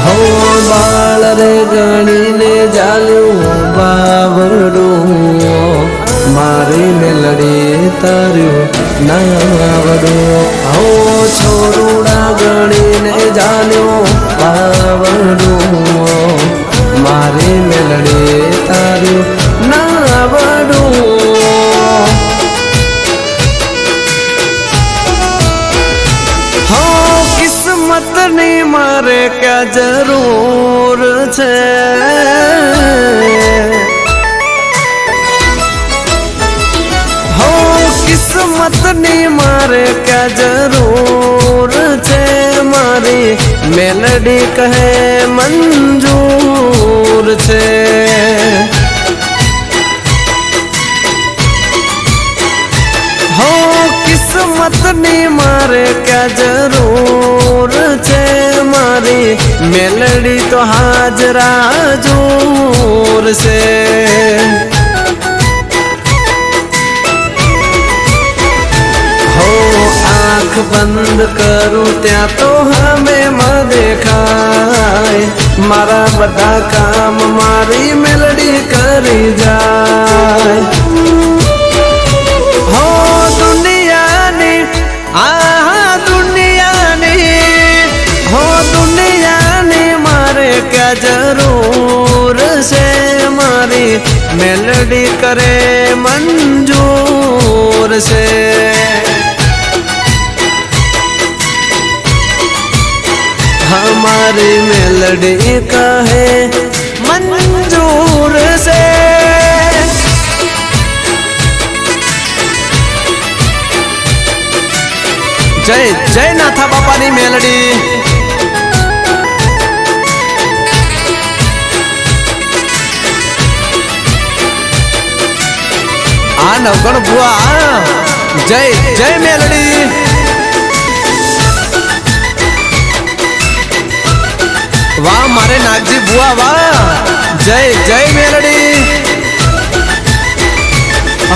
હો બાળ રે ગણીને જાલ્યું બાવડું મારી મેલડી તાર્યું નાવડું હો છોરુડા મારે ક્યાં જરૂર છે? હો, કિસ્મતની મારે ક્યાં જરૂર છે? મારી મેલડી કહે મંજૂર છે. કિસ્મતની મારે ક્યાં જરૂર છે? મારી મેલડી તો હાજરા જોર છે હો આંખ બંધ કરું ત્યાં તો હમે માં દેખાય મારા બધા કામ મારી મેલડી કરી જાય ज़रूर से मारी मेलडी करे मंजूर से। हमारी मेलडी का है मंजूर से। जय जय नाथा बापा ने मेलडी। આ નવગણ ભુવા જય જય મેલડી. વાહ, મારે નાગજી ભુવા વાહ. જય જય મેલડી.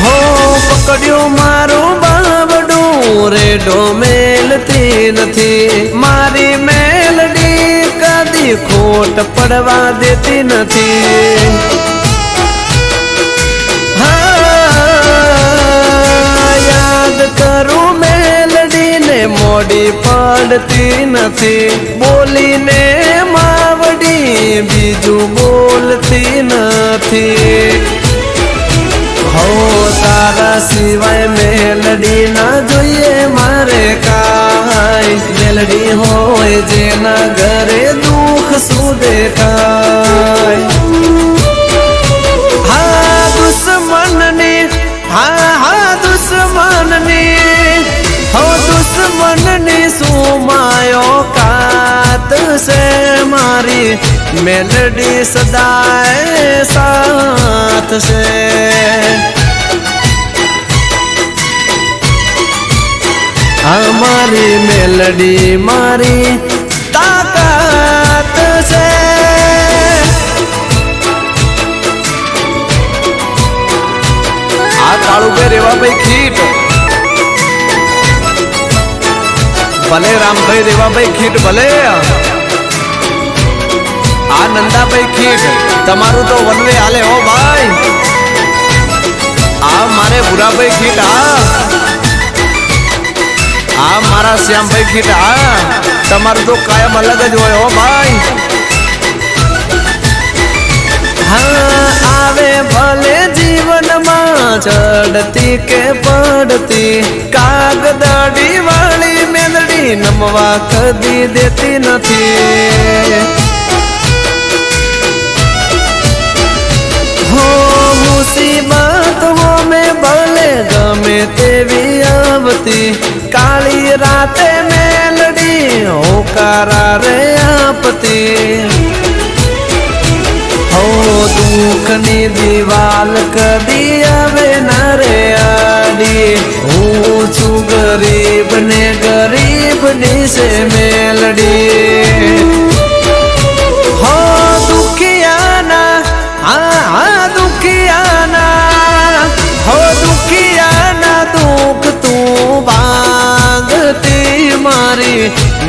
હો પકડ્યું મારું બાબડું રેડો મેલતી નથી. મારી મેલડી કદી ખોટ પડવા દેતી નથી. મોડી પડતી નથી, બોલીને માવડી બીજું બોલતી નથી. હો, તારા સિવાય મેલડી ના જોઈએ મારે કાય મેલડી હોય જેના ઘરે દુઃખ શું દેખાય કાત છે મારી મેલડી સદાય સાથ છે અમારી મેલડી મારી તાકાત છે આ કાળું ભાઈ રેવાભાઈ ખીટ ભલે રામભાઈ રેવાભાઈ ખીટ ભલે આ નંદાભાઈ ખીટ તમારું તો વનવે હાલે હો ભાઈ આ મારે ભુરાભાઈ ખીટ આ આ મારા શ્યામભાઈ ખીટ આ તમારું તો કાયમ અલગ જ હોય હો ભાઈ હા આવે ભલે જીવનમાં ચડતી કે પડતી કાગદડી વાળી મેલડી નમવા કદી દેતી નથી મુસીબત હો મેં ભલે ગમે તેવી આવતી. કાળી રાતે મેલડી હોકારા રે આપતી. હો, દુઃખની દિવાલ કદી આવે ના રે આડી. હું છું ગરીબ ને ગરીબની સે મેલડી.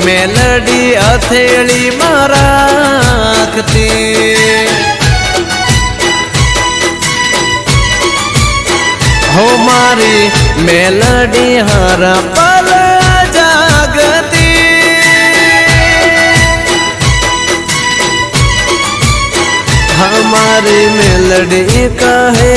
મેલડી અથેળી રાખતી. હો મારી મેલડી હર પલ જાગતી. હમારી મેલડી કહે